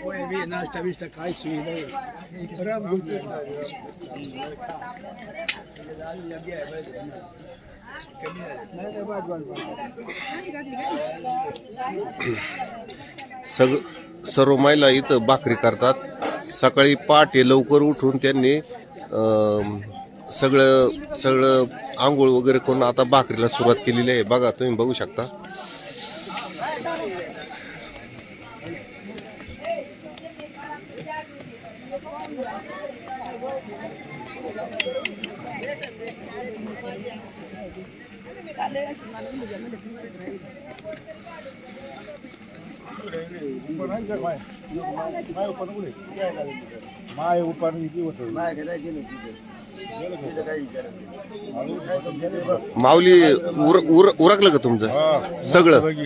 पोहे नाश्ता बिस्ता काय सुई नाही सग सर्व महिला इथं भाकरी करतात. सकाळी पहाटे लवकर उठून त्यांनी सगळं सगळं आंघोळ वगैरे करून आता भाकरीला सुरुवात केलेली आहे. बघा तुम्ही बघू शकता. माय उपार माऊली उर उर उरकलं का तुमचं? सगळं?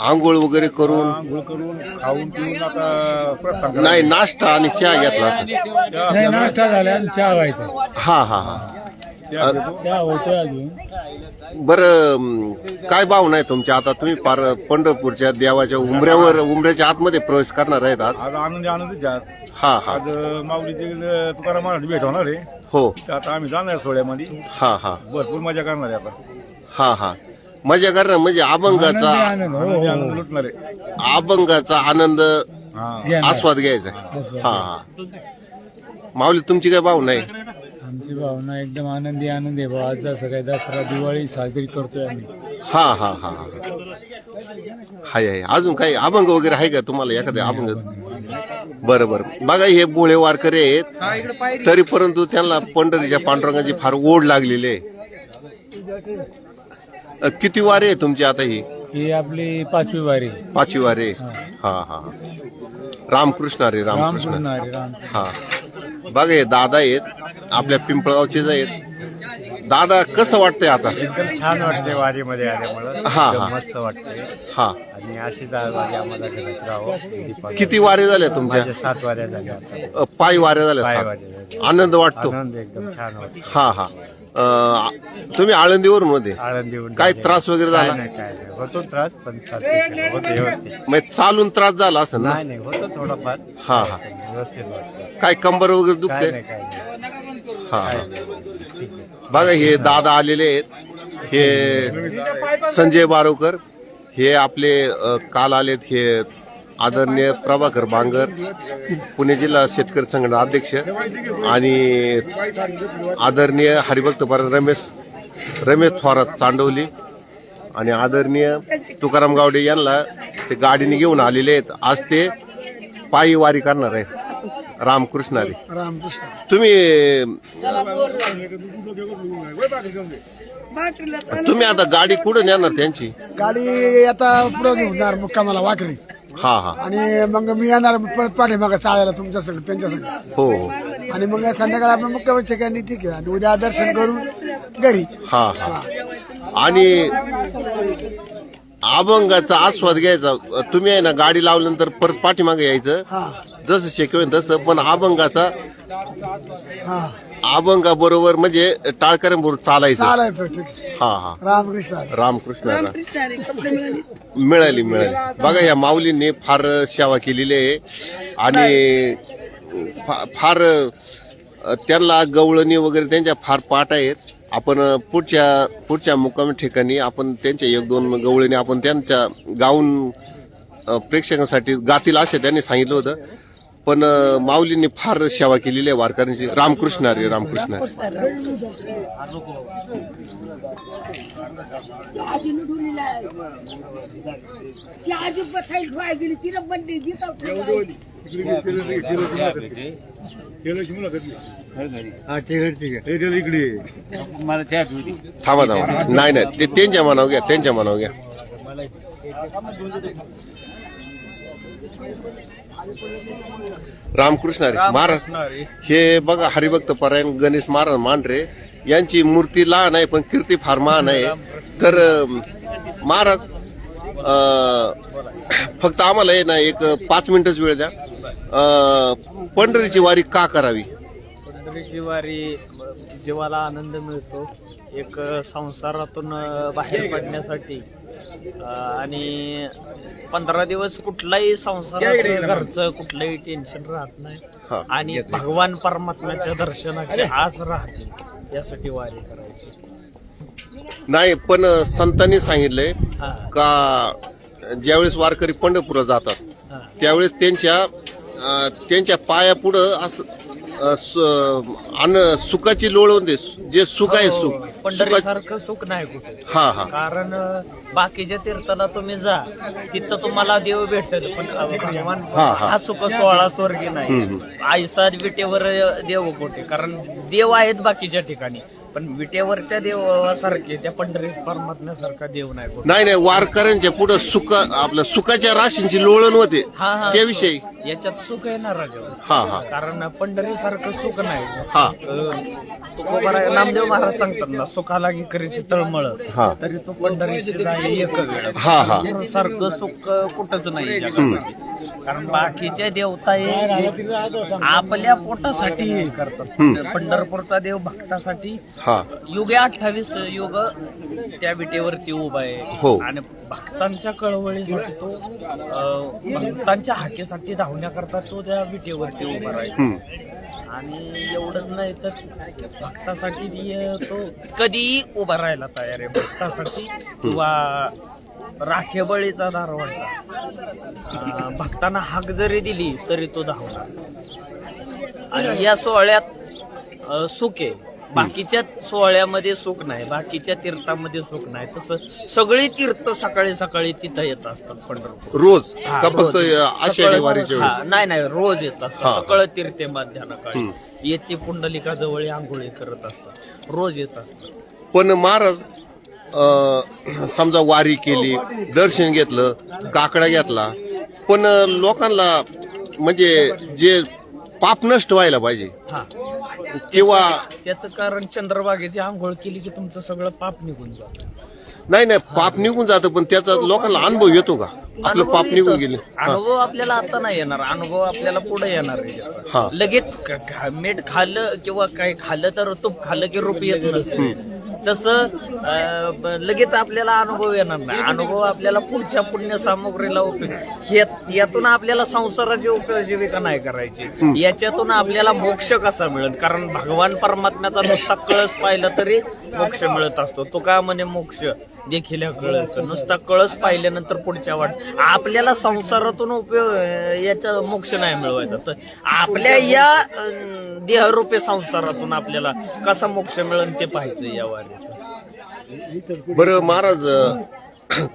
आंघोळ वगैरे करून? आंघोळ करून खाऊन पिऊन आता प्रस्थान. नाही नाश्ता आणि चहा घेतला नाही. नाश्ता झाला आणि चहा व्हायचा. हा हा हा. चहा होतोय अजून. बरं काय भावना आहे तुमच्या? आता तुम्ही पार पंढरपूरच्या देवाच्या उमऱ्यावर उमऱ्याच्या आतमध्ये प्रवेश करणार आहेत आज. आज आनंदी हा हा. आज माऊलीचे तुकाराम महाराज भेट होणार आहे. हो. तर आता आम्ही जाणार सोहळ्यामध्ये. हा हा. भरपूर मजा करणार आहे आता. हा हा. मजा करणार म्हणजे अभंगाचा आनंदी आनंद. हो, आनंदी हो. लुटणार आहे. अभंगाचा आनंद हा. आस्वाद घ्यायचा हा हा. माऊली तुमची काय भावना आहे? आमची भावना एकदम आनंदी आनंदी आहे भाऊ. आज काय दसरा दिवाळी साजरी करतोय आम्ही. हा हा हा हा. हाय आहे अजून काही अभंग वगैरे आहे का तुम्हाला? एखाद्या अभंग? बरं बरं. बघा हे बोळे वारकरी आहेत. तरी परंतु त्यांना पंढरीच्या पांडुरंगाची फार ओढ लागलेली आहे. अ, किती वारे आहे तुमची आता ही? ही आपली पाचवी वारी. पाचवी वारे. हा. हा रामकृष्ण रे रामकृष्ण. रामकृष्ण. हा. बघा हे दादा आहेत. आपल्या पिंपळगावचेच आहेत. दादा कसं वाटतंय आता? एकदम छान वाटते वारीमध्ये आल्यामुळं. हा, एकदम हा. मस्त वाटते हा. आणि अशी वारी आम्हाला करत. किती वारे झाल्या तुमच्या? माझ्या सात वाऱ्या झाल्या आता. अ, पायी वाऱ्या झाल्या पाय सात. वाऱ्या झाल्या. आनंद वाटतो. आनंद एकदम छान वाटतो. हा हा. अ, तुम्ही आळंदीवरून मध्ये आनंद येऊन काय झाले. त्रास वगैरे काय झाला? नाही काय नाही. होतो त्रास पण चालतंय. होते व्यवस्थित. मग चालून त्रास झाला असेल ना? नाही नाही होतो थोडाफार. हा हा. व्यवस्थित वाटतं काय कंबर वगैरे काय दुखते नाही काय नाही. हा. बघा हे दादा आलेले आहेत. हे संजय बारोकर हे आपले अ, काल आलेत हे आदरणीय प्रभाकर बांगर पुणे जिल्हा शेतकरी संघटना अध्यक्ष आणि आदरणीय हरिभक्त पर रमेश रमेश थोरात चांडवली आणि आदरणीय तुकाराम गावडे यांना ते गाडीने घेऊन आलेले आहेत. आज ते पायी वारी करणार आहेत रामकृष्णारी रामकृष्ण. तुम्ही तुम्ही आता गाडी कुठून येणार त्यांची? गाडी आता पुढे घेऊन जाणार मुक्कामाला वाकरी. हा हा. आणि मग मी येणार परत पाठी मग चालायला तुमच्या संग त्यांच्या संग. हो हो. आणि मग संध्याकाळी आपण मुक्काम ठिकाणी ठीक आहे. आणि उद्या दर्शन करून घरी. हा हा. आणि अभंगाचा आस्वाद घ्यायचा. तुम्ही आहे ना गाडी लावल्यानंतर परत पाठीमागे यायचं. हा. जसं होईल तसं पण अभंगाचा हा. अभंगा बरोबर म्हणजे टाळकऱ्यांबरोबर चालायचं. चालायचं ठीक आहे. हा हा. रामकृष्ण रामकृष्ण मिळाली. मिळाली बघा या माऊलींनी फार सेवा केलेली आहे. आणि फा- फार अ, त्यांना गवळणी वगैरे त्यांच्या फार पाठ आहेत. आपण पुढच्या पुढच्या मुक्काम ठिकाणी आपण त्यांच्या एक दोन गवळीने आपण त्यांच्या गाऊन प्रेक्षकांसाठी गातील असे त्यांनी सांगितलं होतं. पण माऊलींनी फार सेवा केलेली आहे वारकऱ्यांची रामकृष्ण हरी रामकृष्ण थांबा थांबा नाही नाही ते त्यांच्या मनावर घ्या त्यांच्या मनावर घ्या रामकृष्ण हरी महाराज हे बघा हरिभक्त परायण गणेश महाराज मांढरे यांची मूर्ती लहान आहे पण कीर्ती फार महान आहे. तर महाराज फक्त आम्हाला आहे ना एक पाच मिनिटच वेळ द्या. पंढरीची वारी का करावी? पंढरीची वारी जीवाला आनंद मिळतो. एक संसारातून बाहेर पडण्यासाठी. आणि पंधरा दिवस कुठलाही संसारात घरचं कुठलंही टेन्शन राहत नाही. हा. आणि भगवान परमात्म्याच्या दर्शनाची आस राहते. यासाठी वारी करायची. नाही पण संतांनी सांगितलंय हा, का ज्यावेळेस वारकरी पंढरपूरला जातात. त्यावेळेस त्यांच्या त्यांच्या पायापुढं असं अं, स- अन्न सुखाची लोळ होते. जे सुख आहे हो, सुख. सुखाची पंढरीसारखं सुख नाही कुठे. हा हा. कारण अं, बाकीच्या तीर्थाला तुम्ही जा. तिथं तुम्हाला देव भेटत पण भगवान हा, हा. हा सुख सोहळा स्वर्गी नाही. हम्म, आयसा विटेवर देव कोठे? कारण देव आहेत बाकीच्या ठिकाणी. पण विटेवरच्या देवासारखे त्या पंढरी परमात्म्यासारखा देव नाही कुठे. नाही नाही वारकऱ्यांच्या पुढं सुख आपलं सुखाच्या राशींची लोळण होते. हा हा. त्याविषयी. याच्यात सुख येणार राजा हा हा. कारण पंढरी सारखं सुख नाही. हा. अं, नामदेव महाराज सांगतात ना सुखाला की करीची तळमळ. हा. तरी तो पंढरीची जाईल एक वेळ. हा हा. सारखं सुख कुठंच नाही जगामध्ये. कारण बाकीच्या देवता हे आपल्या पोटासाठी हे करतात. पंढरपूरचा देव भक्तासाठी हा. युगे अठ्ठावीस युग त्या विटेवरती उभा हो. आहे आणि भक्तांच्या कळवळीसाठी तो अं, भक्तांच्या हाकेसाठी धावण्याकरता तो त्या विटेवरती उभा राहील. आणि एवढंच नाही तर भक्तासाठी ती- तो कधीही उभा राहायला तयार आहे. भक्तासाठी किंवा राखेबळीचा दारवाटा अं, भक्तांना हाक जरी दिली तरी तो धावणार. आणि या सोहळ्यात अं, आहे. बाकीच्या सोहळ्यामध्ये सुख नाही बाकीच्या तीर्थामध्ये सुख नाही. तसं सगळी तीर्थ सकाळी सकाळी तिथं येत असतात पंढरपूर. रोज? हा, का फक्त. आषाढी सकाळ- वारीच्या हा, वेळेस नाही नाही रोज येत हा. असतात सकाळ तीर्थे मध्यान्ह काळी. हम्म. येते पुंडलिका जवळ आंघोळी करत असतात. रोज येत असतात. पण महाराज अं, समजा वारी केली दर्शन घेतलं काकडा घेतला पण लोकांना म्हणजे जे पाप नष्ट व्हायला पाहिजे हा. किंवा त्याचं कारण चंद्रभागेची आंघोळ केली की तुमचं सगळं पाप निघून जातं नाही नाही पाप निघून जातं पण त्याचा लोकांना अनुभव येतो का आपलं अनुभव पाप निघून येतोच. गेले हा. अनुभव आपल्याला आता नाही येणार अनुभव आपल्याला पुढे येणार आहे हा. त्याचा. लगेच क- खा- मीठ खाल्लं किंवा काय खाल्लं तर तूप खाल्लं की रूप येत नसते तसं अं, लगेच आपल्याला अनुभव येणार नाही. अनुभव आपल्याला पुढच्या पुण्य सामग्रीला उपयोग हे- यातून आपल्याला संसाराची उपजीविका नाही करायची. याच्यातून आपल्याला मोक्ष कसा मिळेल? कारण भगवान परमात्म्याचा नुसता कळस पाहिला तरी मोक्ष मिळत असतो. तो का म्हणे मोक्ष? देखील कळस. नुसता कळस पाहिल्यानंतर पुढच्या वाट आपल्याला संसारातून उपयोग याचा मोक्ष नाही मिळवायचा. तर आपल्या या देहरूपे संसारातून आपल्याला कसा मोक्ष मिळेल ते पाहायचं या वारीत. बरं महाराज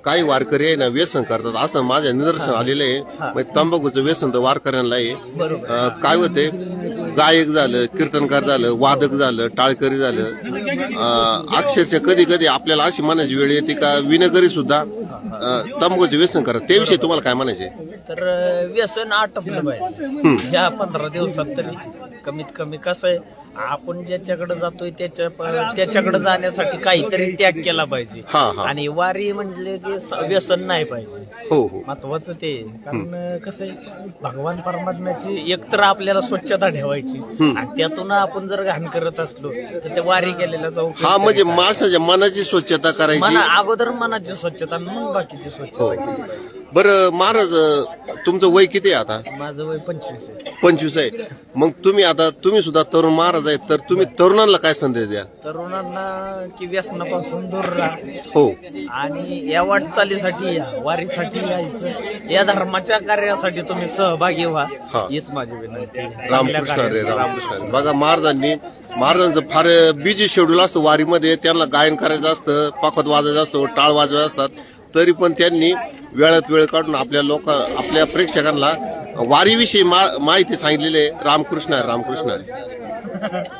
काही वारकरी आहे ना व्यसन करतात. असं माझ्या निदर्शन आलेलं आहे. तंबाखूचं व्यसन तर वारकऱ्यांना आहे. काय होते गायक झालं कीर्तनकार झालं वादक झालं टाळकरी झालं. अक्षरशः कधी कधी आपल्याला अशी म्हणायची वेळ येते का? विनकरी सुद्धा अं, तंबाखूचे व्यसन करतात त्याविषयी तुम्हाला काय म्हणायचे तर व्यसन आटपलं पाहिजे या पंधरा दिवसात तरी कमीत कमी कसं आहे आपण ज्याच्याकडे जातोय त्याच्या त्याच्याकडे जाण्यासाठी काहीतरी त्याग केला पाहिजे. हा हा. आणि वारी म्हणजे की स- व्यसन नाही पाहिजे. हो हो. महत्वाचं ते. आहे. कारण कसं आहे भगवान परमात्म्याची एकतर आपल्याला स्वच्छता ठेवायची. आणि त्यातून आपण जर घाण करत असलो तर ते वारी उपयोग हा म्हणजे? माणसाच्या मनाची स्वच्छता करायची. मना अगोदर मनाची स्वच्छता मग बाकीची हो. स्वच्छता केली पाहिजे. बरं महाराज तुमचं वय किती आहे आता? माझं वय पंचवीस आहे. पंचवीस आहे. मग तुम्ही आता तुम्ही सुद्धा तरुण महाराज आहेत तर तुम्ही तरुणांना काय संदेश द्या तरुणांना की व्यसनापासून दूर राहा. हो. आणि या वाटचालीसाठी या वारीसाठी यायचं. या धर्माच्या कार्यासाठी तुम्ही सहभागी व्हा. हा. हीच माझी विनंती आहे. रामकृष्ण रे रामकृष्ण हरी. बघा महाराजांनी महाराजांचं फार बिजी शेड्यूल असतं वारीमध्ये. त्यांना गायन करायचं असतं पाखत वाजायचं असतं टाळ वाजवायचे असतात. तरी पण त्यांनी वेळात वेळ काढून आपल्या लोक आपल्या प्रेक्षकांना वारीविषयी मा- माहिती सांगितलेली आहे. रामकृष्ण आहे रामकृष्ण आहे.